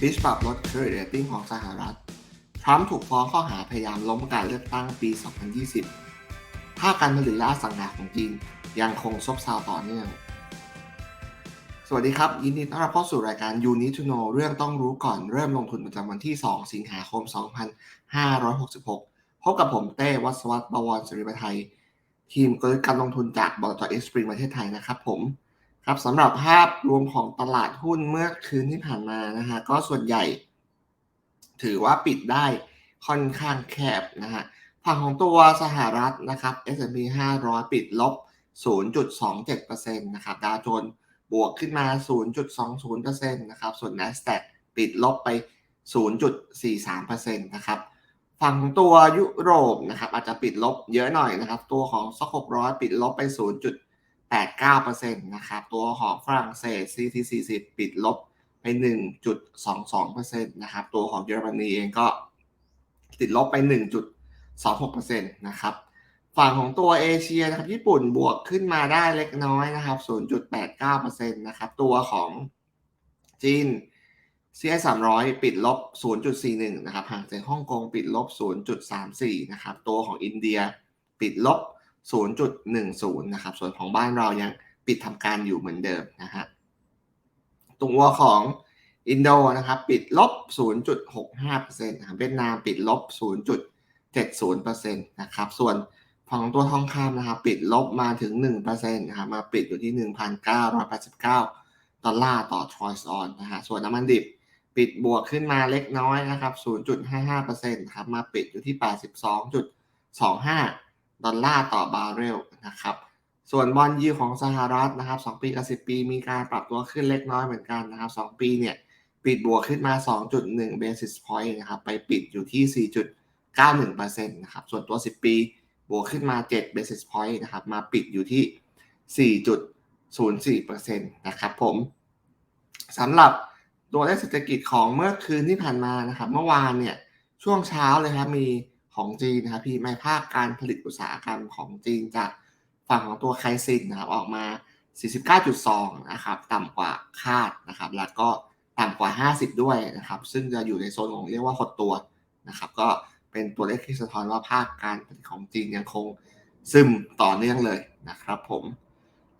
ฟิชปรับลดเครดิตเรตติ้งของสหรัฐ ทรัมป์ถูกฟ้องข้อหาพยายามล้มการเลือกตั้งปี 2020 ภาคการผลิตและอสังหาของจีนยังคงซบเซาต่อเนื่อง สวัสดีครับ ยินดีต้อนรับเข้าสู่รายการ You Need to Know เรื่องต้องรู้ก่อนเริ่มลงทุนประจำวันที่ 2 สิงหาคม 2566 พบกับผมเต้วัศวัตรบวรศิริปไทย ทีมกลยุทธ์การลงทุนจากบลจเอสปริงประเทศไทยนะครับผม ครับสำหรับภาพรวมของตลาดหุ้นเมื่อคืนที่ผ่านมานะฮะก็ส่วนใหญ่ ถือว่าปิดได้ค่อนข้างแคบนะฮะฝั่งของตัวสหรัฐนะครับ S&P 500 ปิดลบ 0.27%นะครับดาวโจนส์บวกขึ้นมา 0.20%นะครับส่วน NASDAQ ปิดลบไป 0.43%นะครับฝั่งของตัวยุโรปนะครับอาจจะปิดลบเยอะหน่อยนะครับ ตัวของซ็อก600ปิดลบไป 89%นะครับ ตัวของฝรั่งเศส CT 40 ปิดลบไป 1.22%นะครับ ตัวของเยอรมนีเองก็ติดลบไป 1.26%นะครับ ฝั่งของตัวเอเชียนะครับ ญี่ปุ่นบวกขึ้นมาได้เล็กน้อยนะครับ 0.89%นะครับ ตัวของจีน CI 300 ปิดลบ 0.41 นะครับห่างจากฮ่องกงปิดลบ 0.34 นะครับ ตัวของอินเดียปิดลบ 0.10 นะครับ ส่วนของบ้านเรายังปิดทำการอยู่เหมือนเดิมนะฮะตัวของอินโดนะครับปิดลบ 0.65%นะครับเวียดนามปิดลบ 0.70%นะครับ ส่วนฝั่งตัวทองคำนะครับปิดลบมาถึง1%นะครับมาปิดอยู่ที่ 1,989 ดอลลาร์ต่อทรอยส์ออนนะฮะส่วนน้ำมันดิบปิดบวกขึ้นมาเล็กน้อยนะครับ 0.55%ครับมาปิดอยู่ที่ 82.25 ดอลลาร์ต่อบาร์เรลนะครับส่วนบอลยูของสหรัฐนะครับ 2 ปีกับ10 ปีมีการปรับตัวขึ้นเล็กน้อยเหมือนกันนะครับ 2 ปีเนี่ยปิดบวกขึ้นมา 2.1 basis point นะครับไปปิดอยู่ที่ 4.91%นะครับส่วนตัว 10 ปีบวกขึ้นมา 7 basis point นะครับมาปิดอยู่ที่ 4.04%นะครับผมสำหรับตัวเลขเศรษฐกิจของเมื่อคืนที่ผ่านมานะครับ เมื่อวานเนี่ยช่วงเช้าเลยครับมี ของจีนนะครับพี่ไม่ภาคการผลิตอุตสาหกรรมของจีนจากฝั่งของตัวไคซินนะครับออกมา 49.2 นะครับต่ำกว่าคาดนะครับ แล้วก็ต่ำกว่า 50 ด้วยนะครับ ซึ่งจะอยู่ในโซนของเรียกว่าหดตัวนะครับ ก็เป็นตัวเลขที่สะท้อนว่าภาคการผลิตของจีนยังคงซึมต่อเนื่องเลยนะครับผม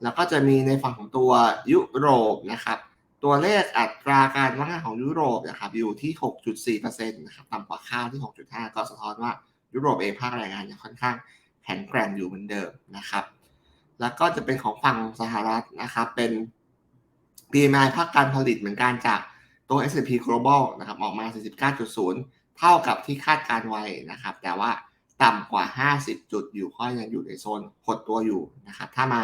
แล้วก็จะมีในฝั่งของตัวยุโรปนะครับ ตัวเลขอัตราการว่างงานของยุโรปนะครับอยู่ที่ 6.4%นะครับต่ำกว่าคาดที่ 6.5 ก็สะท้อนว่ายุโรปเองภาคแรงงานยังค่อนข้างแข็งแกร่งอยู่เหมือนเดิมนะครับ แล้วก็จะเป็นของฝั่งสหรัฐนะครับเป็น PMI ภาคการผลิตเหมือนกันจากตัว S&P Global นะครับออกมา 49.0 เท่ากับที่คาดการไว้นะครับ แต่ว่าต่ำกว่า 50 จุดอยู่ก็ยังอยู่ในโซนหดตัวอยู่นะครับ ถ้ามา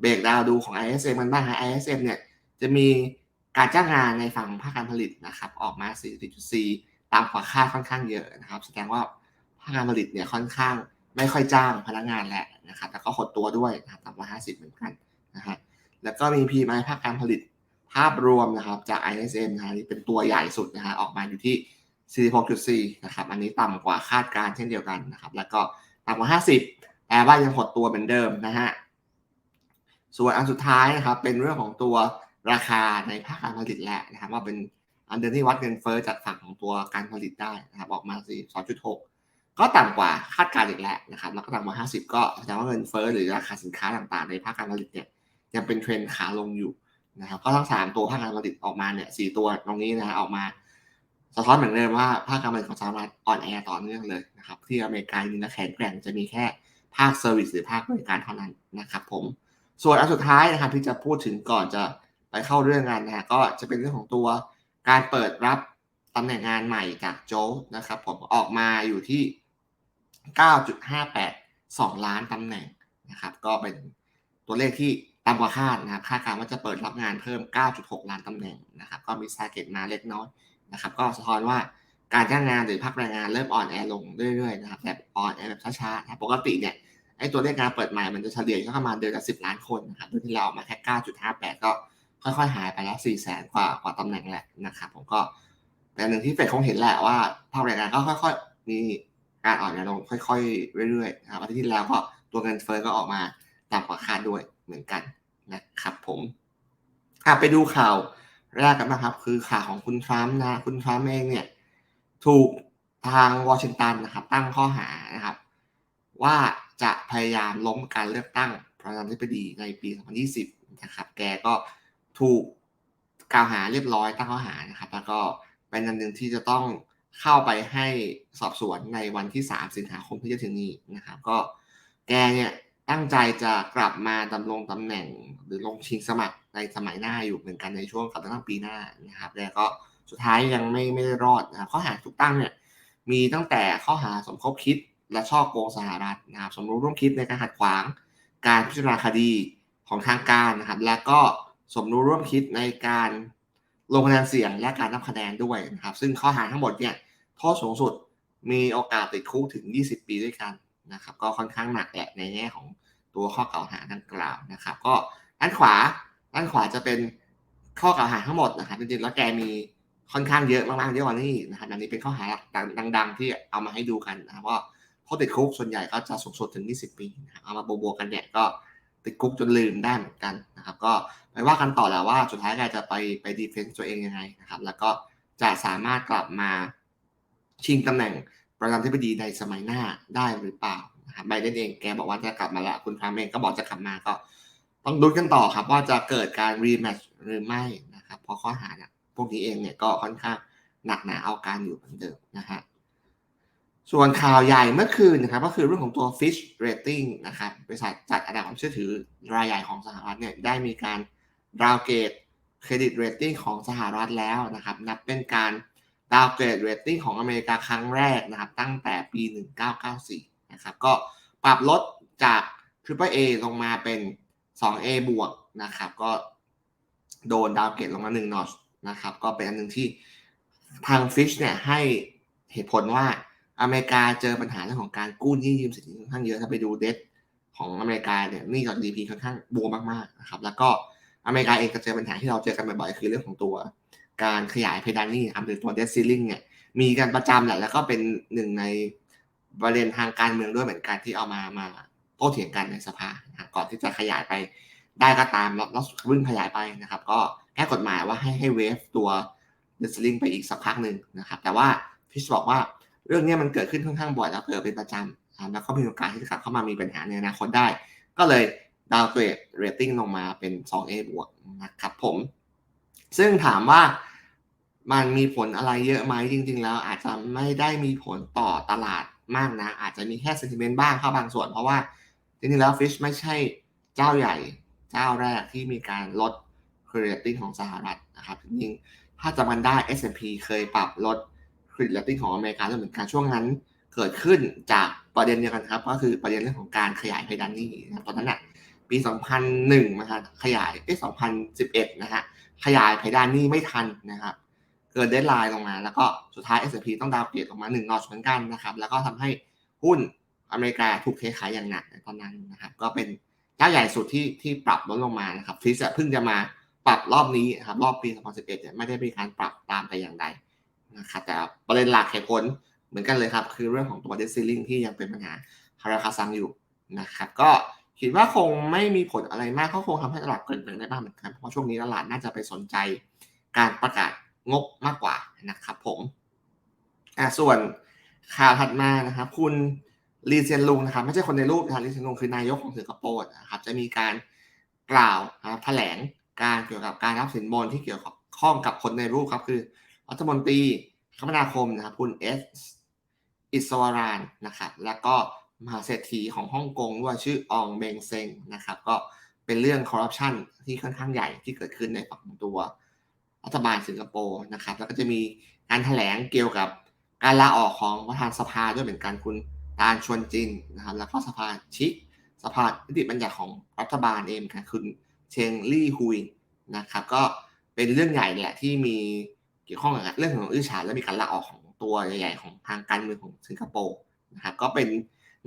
เบรกดาวดูของ ISM มันบ้างฮะ ISM เนี่ยจะมี การจ้างงานในฝั่งภาคการผลิตนะครับ ออกมา 4.4 ตามกว่าคาดค่อนข้างเยอะนะครับ แสดงว่าภาคการผลิตเนี่ยค่อนข้างไม่ค่อยจ้างพนักงานแหละนะครับแต่ก็หดตัวด้วยนะต่ำกว่า 50 เหมือนกันนะฮะแล้วก็มี PMI ภาคการผลิตภาพรวมนะครับจาก ISM นะฮะนี่เป็นตัวใหญ่สุดนะฮะออกมาอยู่ที่ 46.4 นะครับ อันนี้ต่ำกว่าคาดการเช่นเดียวกันนะครับ แล้วก็ต่ำกว่า 50แปลว่ายังหดตัวเหมือนเดิมนะฮะส่วนอันสุดท้ายนะครับเป็นเรื่องของตัว ราคาในภาคการผลิตแหละนะครับว่าเป็นอันเดือนที่วัดเงินเฟ้อจากฝั่งของตัวการผลิตได้นะครับออกมาสิ2.6 ก็ต่ำกว่าคาดการณ์อีกแล้วนะครับแล้วก็ต่ำกว่า 50 ก็แสดงว่าเงินเฟ้อหรือราคาสินค้าต่างๆ ในภาคการผลิตเนี่ยยังเป็นเทรนขาลงอยู่นะครับก็ทั้ง 3 ตัวภาคการผลิตออกมาเนี่ย4ตัวตรงนี้นะฮะออกมาสะท้อนเหมือนเดิมว่าภาคการผลิตของสหรัฐอ่อนแอต่อเนื่องเลยนะครับที่อเมริกานี่นะแข็งแกร่งจะมีแค่ภาคเซอร์วิสหรือภาคบริการเท่านั้นนะครับผมส่วนอันสุดท้ายนะครับที่จะพูดถึงก่อนจะ ไปเข้าเรื่องงานนะฮะก็จะเป็นเรื่องของตัวการเปิดรับตำแหน่งงานใหม่จากโจ๊กนะครับผมออกมาอยู่ที่ 9.582 ล้านตำแหน่งนะครับก็เป็นตัวเลขที่ต่ำกว่าคาดนะครับคาดการณ์ว่าจะเปิดรับงานเพิ่ม 9.6 ล้านตำแหน่งนะครับก็มีสาเกตมาเล็กน้อยนะครับก็สะท้อนว่าการจ้างงานหรือภาคแรงงานเริ่มอ่อนแอลงเรื่อยๆนะครับแบบอ่อนแอแบบช้าๆนะปกติเนี่ยไอ้ตัวเลขการเปิดใหม่มันจะเฉลี่ยก็ประมาณเดือนละ10 ล้านคนนะครับเดือนที่เราออกมาแค่ 9.58 ก็ ค่อยๆหายไปแล้ว4แสนกว่ากว่าตำแหน่งแหละนะครับผมก็แต่หนึ่งที่เฟดคงเห็นแหละว่าภาคแรงงานก็ค่อย ๆ มีการอ่อนแอลงค่อยๆเรื่อยๆนะครับอาทิตย์ที่แล้วก็ตัวเงินเฟ้อก็ออกมาต่ำกว่าคาดด้วยเหมือนกันนะครับผมไปดูข่าวแรกกันนะครับ คือข่าวของคุณทรัมป์นะคุณทรัมป์เองเนี่ยถูกทางวอชิงตันนะครับ ตั้งข้อหานะครับ ว่าจะพยายามล้มการเลือกตั้งประธานาธิบดีในปี 2020 นะครับ แกก็ ถูกกล่าวหาเรียบร้อยตั้งข้อหานะครับ แล้วก็เป็นอันหนึ่งที่จะต้องเข้าไปให้สอบสวนในวันที่ 3 สิงหาคมที่จะถึงนี้นะครับ ก็แกเนี่ยตั้งใจจะกลับมาดำรงตำแหน่งหรือลงชิงสมัครในสมัยหน้าอยู่เหมือนกันในช่วงการเลือกตั้งปีหน้านะครับแต่ก็สุดท้ายยังไม่ไม่ได้รอดนะครับข้อหาถูกตั้งเนี่ยมีตั้งแต่ข้อหาสมคบคิดและช่อโกงสหรัฐนะครับ สมรู้ร่วมคิดในการขัดขวางการพิจารณาคดีของทางการนะครับ และก็ สมรู้ร่วมคิดในการลงคะแนนเสียงและการนับคะแนนด้วยนะครับ ซึ่งข้อหาทั้งหมดเนี่ยโทษสูงสุดมีโอกาสติดคุกถึง 20 ปีด้วยกันนะครับ ก็ค่อนข้างหนักแหละในแง่ของตัวข้อกล่าวหาดังกล่าวนะครับ ก็ด้านขวาด้านขวาจะเป็นข้อกล่าวหาทั้งหมดนะครับจริงๆแล้วแกมีค่อนข้างเยอะมากๆเยอะกว่านี้นะครับอันนี้เป็นข้อหาดังๆ ที่เอามาให้ดูกันนะครับว่าโทษติดคุกส่วนใหญ่ก็จะสูงสุดถึง 20 ปีนะครับเอามาบวกๆกันเนี่ยก็ ติดคุกจนลืมได้เหมือนกันนะครับ ก็ไปว่ากันต่อแล้วว่าสุดท้ายแกจะไปไปดีเฟนซ์ตัวเองยังไงนะครับ แล้วก็จะสามารถกลับมาชิงตำแหน่งประธานาธิบดีในสมัยหน้าได้หรือเปล่านะครับไบเดนเองแกบอกว่าจะกลับมาแล้วคุณทรัมป์เองก็บอกจะกลับมาก็ต้องดูกันต่อครับว่าจะเกิดการรีแมชหรือไม่นะครับเพราะข้อหาเนี่ยพวกนี้เองเนี่ยก็ค่อนข้างหนักหนาเอาการอยู่เหมือนเดิมนะฮะ ส่วนข่าวใหญ่เมื่อคืนนะครับก็คือเรื่องของตัว Fish Rating นะครับบริษัทจัดอันดับความเชื่อถือรายใหญ่ของสหรัฐเนี่ยได้มีการดาวเกรดเครดิตเรตติ้งของสหรัฐแล้วนะครับ นับเป็นการดาวเกรดเรตติ้งของอเมริกาครั้งแรกนะครับ ตั้งแต่ปี 1994 นะครับ ก็ปรับลดจาก Triple A ลงมาเป็น 2A บวกนะครับ ก็โดนดาวเกรดลงมา1นอชนะครับ ก็เป็นอันหนึ่งที่ทาง Fish เนี่ยให้เหตุผลว่า อเมริกาเจอปัญหาเรื่องของการกู้หนี้ยืมสินค่อนข้างเยอะถ้าไปดูเดทของอเมริกาเนี่ยหนี้ต่อ GDP ค่อนข้างบวมมากๆนะครับแล้วก็อเมริกาเองก็เจอปัญหาที่เราเจอกันบ่อยๆคือเรื่องของตัว การขยายเพดานหนี้ครับหรือตัว debt ceiling เนี่ยมีกันประจำแหละแล้วก็เป็นหนึ่งในประเด็นทางการเมืองด้วยเหมือนกันที่เอามามาโต้เถียงกันในสภาก่อนที่จะขยายไปได้ก็ตามแล้ววิ่งขยายไปนะครับ ก็แก้กฎหมายว่าให้ให้เวฟตัว debt ceiling ไปอีกสักพักหนึ่งนะครับ แต่ว่าพิชบอกว่า เรื่องนี้มันเกิดขึ้นค่อนข้างบ่อยแล้วเกิดเป็นประจำแล้วก็มีโอกาสที่จะกลับเข้ามามีปัญหาในอนาคตได้ ก็เลยดาวเกรดเรตติ้งลงมาเป็น 2A บวกนะครับผม ซึ่งถามว่ามันมีผลอะไรเยอะไหมจริง ๆ แล้วอาจจะไม่ได้มีผลต่อตลาดมากนะ อาจจะมีแค่เซนติเมนต์บ้างเข้าบางส่วน เพราะว่าจริงๆแล้วฟิชไม่ใช่เจ้าใหญ่เจ้าแรกที่มีการลดเครดิตติ้งของสหรัฐนะครับจริงๆถ้าจำกันได้ S&P เคยปรับลด เครดิตติ้งของอเมริกาแล้วเหมือนกันช่วงนั้นเกิดขึ้นจากประเด็นเดียวกันครับ ก็คือประเด็นเรื่องของการขยายเพดานหนี้ตอนนั้นน่ะปี 2001นะครับขยายเอ้2011 นะฮะขยายเพดานหนี้ไม่ทันนะครับ เกิดเดทไลน์ลงมา แล้วก็สุดท้าย S&P ต้องดาวเกรดลงมา1นอชเหมือนกันนะครับ แล้วก็ทำให้หุ้นอเมริกาถูกเทขายอย่างหนักในตอนนั้นนะครับ ก็เป็นเจ้าใหญ่สุดที่ที่ปรับลดลงมานะครับฟิสเพิ่งจะมาปรับรอบนี้ครับรอบปี 2011 ไม่ได้มีการปรับตามแต่อย่างใด นะครับแต่ประเด็นหลักเหตุผลเหมือนกันเลยครับ คือเรื่องของตัวเดซิลิงที่ยังเป็นปัญหาคาราคาซังอยู่นะครับก็คิดว่าคงไม่มีผลอะไรมากเขาคงทำให้ตลาดเกิดได้บ้างเหมือนกันเพราะช่วงนี้ตลาดน่าจะไปสนใจการประกาศงบมากกว่านะครับผมอ่าส่วนข่าวถัดมานะครับ คุณลีเซียนลุงนะครับไม่ใช่คนในรูปนะครับลีเซียนลุงคือนายกของสิงคโปร์นะครับจะมีการกล่าวแถลงการเกี่ยวกับการรับสินบนที่เกี่ยวข้องกับคนในรูปครับคือ รัฐมนตรีคมนาคมนะครับคุณเอสอิสวารานนะครับแล้วก็มหาเศรษฐีของฮ่องกงด้วยชื่ออองเบงเซงนะครับ ก็เป็นเรื่องคอร์รัปชันที่ค่อนข้างใหญ่ที่เกิดขึ้นในฝั่งตัวรัฐบาลสิงคโปร์นะครับ แล้วก็จะมีการถแถลงเกี่ยวกับการลาออกของประธานสภาด้วยเหมือนกันคุณตาลชวนจินนะครับ แล้วก็สภาชิกสภานิติบัญญัติของรัฐบาลเองครับคุณเชงลี่ฮุยนะครับ ก็เป็นเรื่องใหญ่แหละที่มี กี่ยวข้องกับเรื่องของอื้อฉาวและมีการลาออกของตัวใหญ่ๆของทางการเมืองของสิงคโปร์นะครับก็เป็น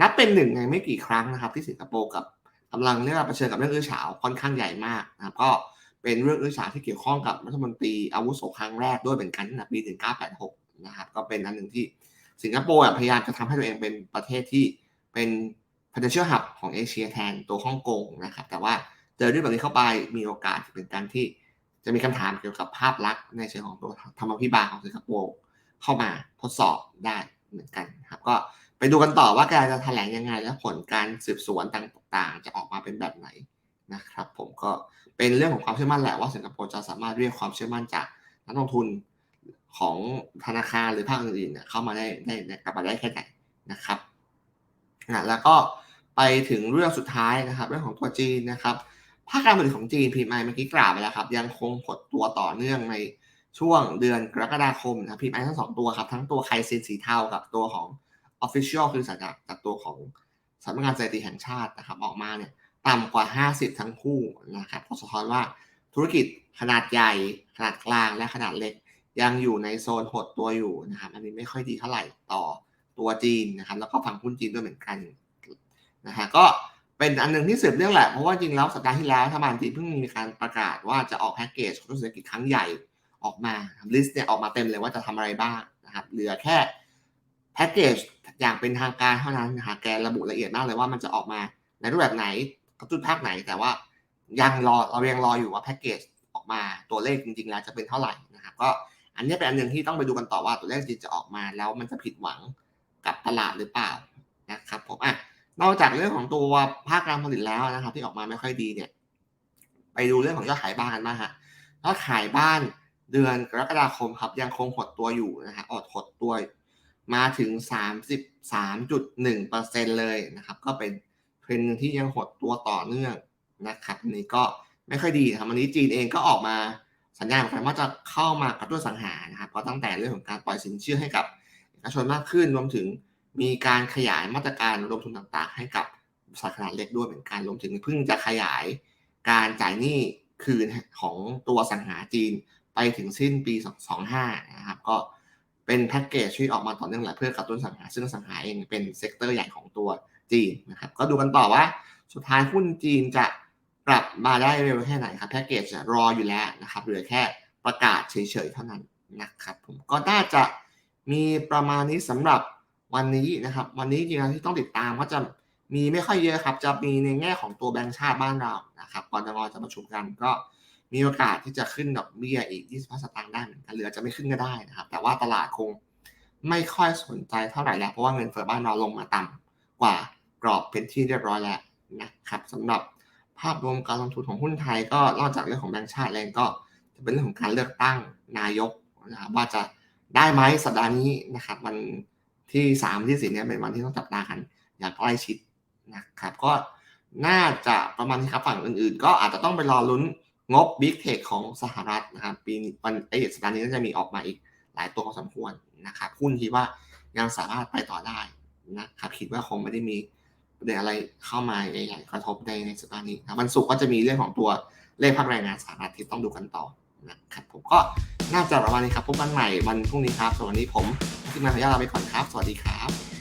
นับเป็นหนึ่งในไม่กี่ครั้งนะครับ ที่สิงคโปร์กับกำลังเรียกว่าเผชิญกับเรื่องอื้อฉาวค่อนข้างใหญ่มากนะครับก็เป็นเรื่องอื้อฉาวที่เกี่ยวข้องกับรัฐมนตรีอาวุโสครั้งแรกด้วยเหมือนกันในปี 1986 นะครับก็เป็นอันหนึ่งที่สิงคโปร์พยายามจะทำให้ตัวเองเป็นประเทศที่เป็น financial hub ของเอเชียแทนตัวฮ่องกงนะครับแต่ว่าเจอเรื่องแบบนี้เข้าไปมีโอกาสเป็นการที่ จะมีคำถามเกี่ยวกับภาพลักษณ์ในเชิงของตัวธรรมพิบาลของสิงคโปร์เข้ามาทดสอบได้เหมือนกันครับ ก็ไปดูกันต่อว่าแกจะแถลงยังไง และผลการสืบสวนต่างๆ จะออกมาเป็นแบบไหนนะครับ ผมก็เป็นเรื่องของความเชื่อมั่นแหละว่าสิงคโปร์จะสามารถเรียกความเชื่อมั่นจากนักลงทุนของธนาคารหรือภาคอื่นๆเนี่ยเข้ามาได้ได้กลับมาได้แค่ไหนนะครับนะแล้วก็ไปถึงเรื่องสุดท้ายนะครับ เรื่องของตัวจีนนะครับ ภาคการผลิตของจีนพีมไอเมื่อกี้กล่าวไปแล้วครับ ยังคงหดตัวต่อเนื่องในช่วงเดือนกรกฎาคมนะพีไอทั้งสองตัวครับ ทั้งตัวไคเซนสีเทากับตัวของ Official คือสัญญาจากตัวของสำนักงานสถิติแห่งชาตินะครับ ออกมาเนี่ยต่ำกว่า 50 ทั้งคู่นะครับก็สะท้อนว่าธุรกิจขนาดใหญ่ ขนาดกลางและขนาดเล็ก ยังอยู่ในโซนหดตัวอยู่นะครับอันนี้ไม่ค่อยดีเท่าไหร่ต่อตัวจีนนะครับ แล้วก็ฝั่งหุ้นจีนด้วยเหมือนกันนะฮะก็ เป็นอันหนึ่งที่สืบเรื่องแหละ เพราะว่าจริงแล้วสัปดาห์ที่แล้วรัฐบาลจีนเพิ่งมีการประกาศว่าจะออกแพ็กเกจของเศรษฐกิจครั้งใหญ่ออกมาลิสต์เนี่ยออกมาเต็มเลยว่าจะทำอะไรบ้างนะครับเหลือแค่แพ็กเกจอย่างเป็นทางการเท่านั้นนะฮะแกระบุละเอียดมากเลยว่ามันจะออกมาในรูปแบบไหนกระตุ้นภาคไหน แต่ว่ายังรอเรายังรออยู่ว่าแพ็กเกจออกมาตัวเลขจริงๆแล้วจะเป็นเท่าไหร่นะครับก็อันนี้เป็นอันหนึ่งที่ต้องไปดูกันต่อว่าตัวเลขจริงจะออกมาแล้วมันจะผิดหวังกับตลาดหรือเปล่านะครับผมอะ นอกจากเรื่องของตัวภาคการผลิตแล้วนะครับ ที่ออกมาไม่ค่อยดีเนี่ย ไปดูเรื่องของยอดขายบ้านกันบ้าฮะยอดขายบ้านเดือนกรกฎาคมครับยังคงหดตัวอยู่นะฮะอดหดตัวมาถึง 33.1%เลยนะครับ ก็เป็นเทรนด์ที่ยังหดตัวต่อเนื่องนะครับนี้ก็ไม่ค่อยดีครับวันนี้จีนเองก็ออกมาสัญญาณเหมือนกันว่าจะเข้ามากระตุ้นสังหารนะครับก็ตั้งแต่เรื่องของการปล่อยสินเชื่อให้กับเอกชนมากขึ้นรวมถึง มีการขยายมาตรการลงทุนต่างๆ ให้กับบริษัทขนาดเล็กด้วยเหมือนกันรวมถึงเพิ่งจะขยายการจ่ายหนี้คืนของตัวสังหาจีนไปถึงสิ้นปี 25นะครับ ก็เป็นแพ็กเกจที่ออกมาต่อเนื่องแหละเพื่อกระตุ้นสังหา ซึ่งสังหาเองเป็นเซกเตอร์ใหญ่ของตัวจีนนะครับ ก็ดูกันต่อว่าสุดท้ายหุ้นจีนจะกลับมาได้เร็วแค่ไหนครับแพ็กเกจรออยู่แล้วนะครับเหลือแค่ประกาศเฉยๆเท่านั้นนะครับ ผมก็น่าจะมีประมาณนี้สำหรับ วันนี้นะครับ วันนี้จริงๆที่ต้องติดตามก็จะมีไม่ค่อยเยอะครับ จะมีในแง่ของตัวแบงก์ชาติบ้านเรานะครับก่อนจะรอจะประชุมกันก็มีโอกาสที่จะขึ้นดอกเบี้ยอีก 25 สตางค์ได้เหมือนกันเหลือจะไม่ขึ้นก็ได้นะครับ แต่ว่าตลาดคงไม่ค่อยสนใจเท่าไหร่แล้ว เพราะว่าเงินเฟ้อบ้านเราลงมาต่ำกว่ากรอบเป็นที่เรียบร้อยแล้วนะครับสำหรับภาพรวมการลงทุนของหุ้นไทยก็นอกจากเรื่องของแบงก์ชาติแล้วก็จะเป็นเรื่องของการเลือกตั้งนายกนะครับว่าจะได้ไหมสัปดาห์นี้นะครับมัน ที่สามที่สี่เนี่ยเป็นวันที่ต้องจับตากันอย่างใกล้ชิดนะครับ ก็น่าจะประมาณนี้ครับฝั่งอื่นๆ ก็อาจจะต้องไปรอลุ้นงบ Big Tech ของสหรัฐนะครับปีวันไอสัปดาห์นี้น่าจะมีออกมาอีกหลายตัวพอสมควรนะครับหุ้นคิดว่ายังสามารถไปต่อได้นะครับคิดว่าคงไม่ได้มีประเด็นอะไรเข้ามาใหญ่ๆกระทบในในสัปดาห์นี้นะวันศุกร์ก็จะมีเรื่องของตัวเลขภาคแรงงานสหรัฐที่ต้องดูกันต่อนะครับผมก็น่าจะประมาณนี้ครับพบกันใหม่วันพรุ่งนี้ครับสวัสดีผม ที่มาขออนุญาตลาไปก่อนครับ สวัสดีครับ